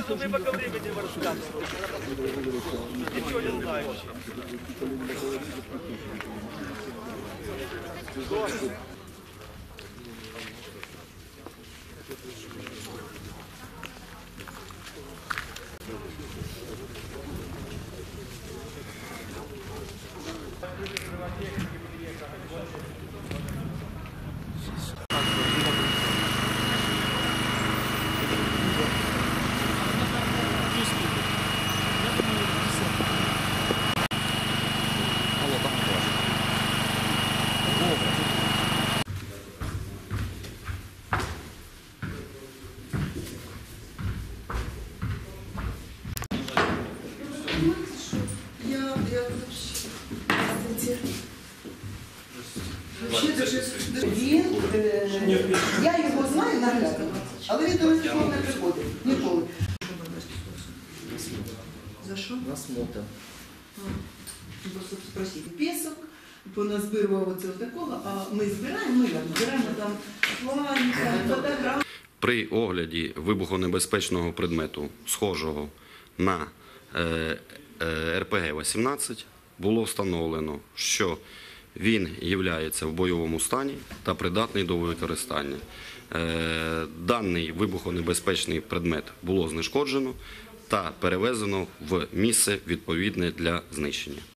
Сколько времени вы рассказываете? Ничего не знаю. Thank you. Я, я вообще, здравствуйте. Вообще дуже, він, е, я його знаю наглядно, але він до нас ніколи не приходив. Ніколи. За що? Насмотр. Просто спросити. Пісок, поназбирував оце такого, а ми збираємо, ну як, збираємо там плані, там фотографії. При огляді вибухонебезпечного предмету, схожого на РПГ-18, було встановлено, що він є в бойовому стані та придатний до використання. Е, Даний вибухонебезпечний предмет було знешкоджено та перевезено в місце відповідне для знищення.